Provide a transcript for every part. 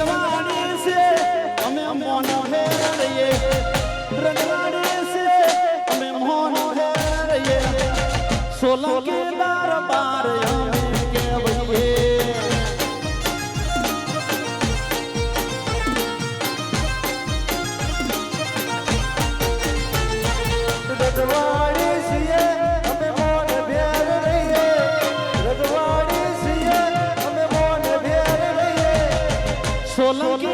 રજવાડી છે અમે મોન ફેર રહીએ રજવાડી છે અમે મોન ફેર રહીએ સોલંકી દરબાર સોલંકી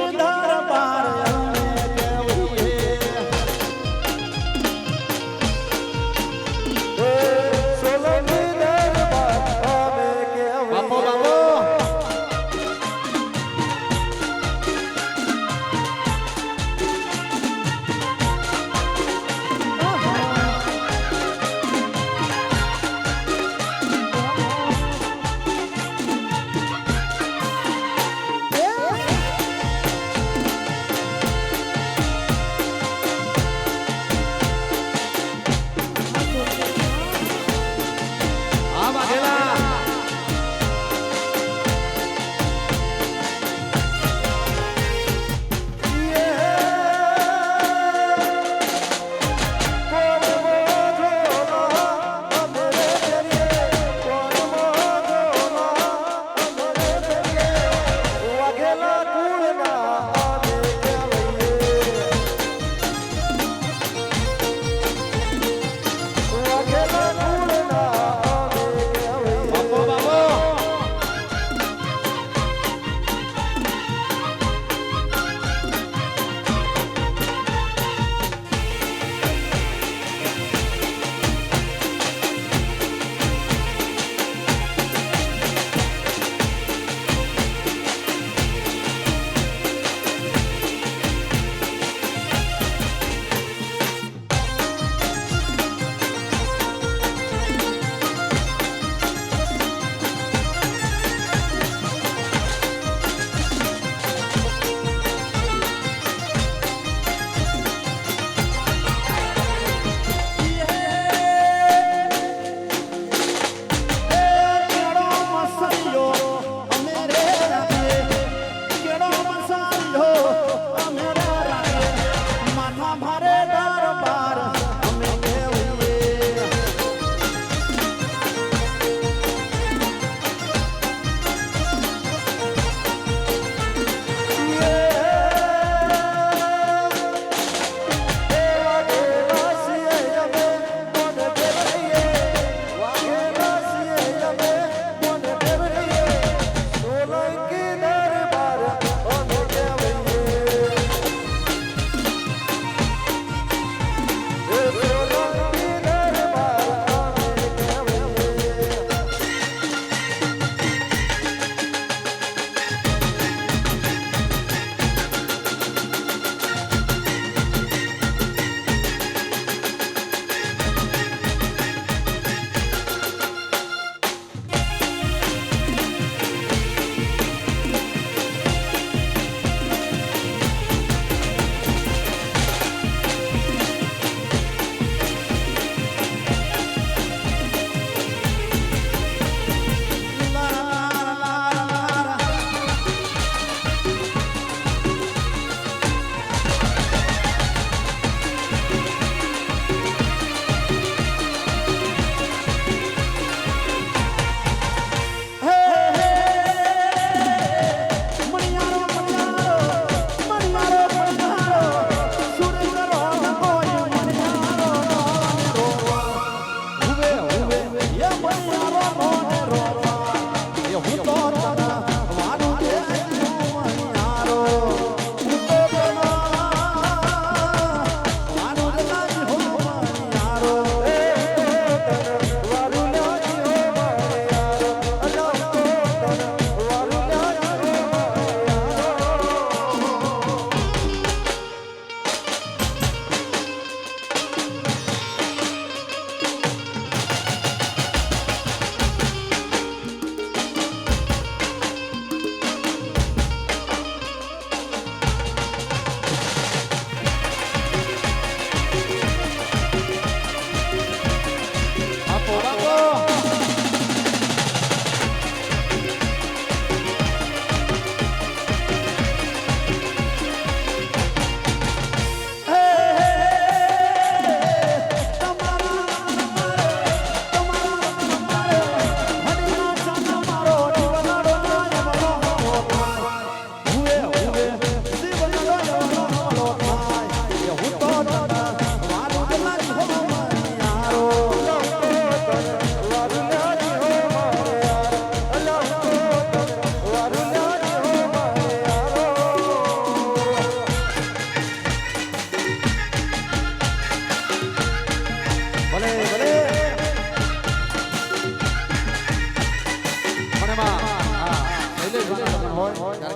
હોય.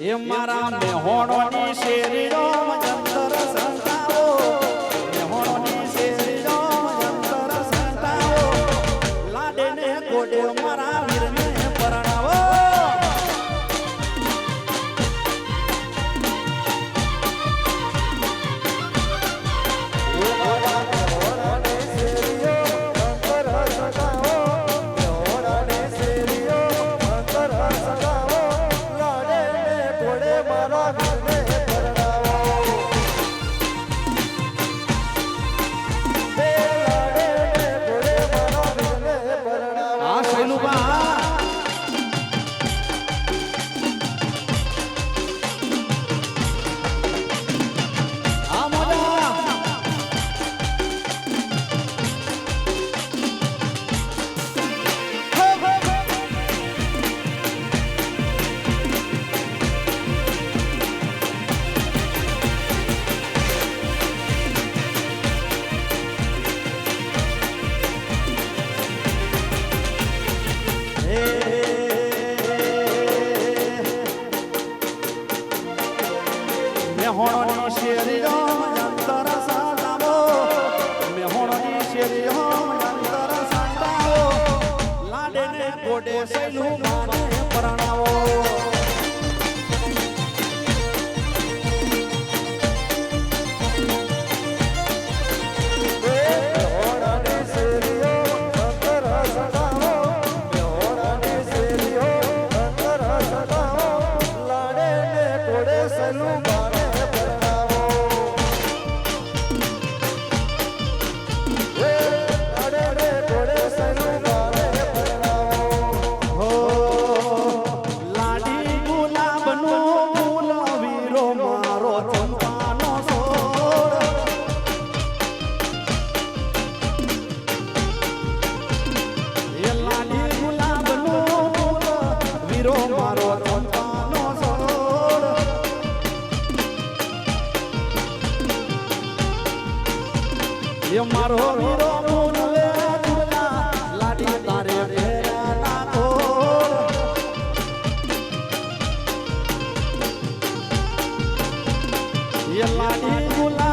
એ મારા મેહોણોની શેરીનો no bar. Você é não એ મારો વીરો મુનવે દુર્ગા લાડી તારે લાડી ગુલા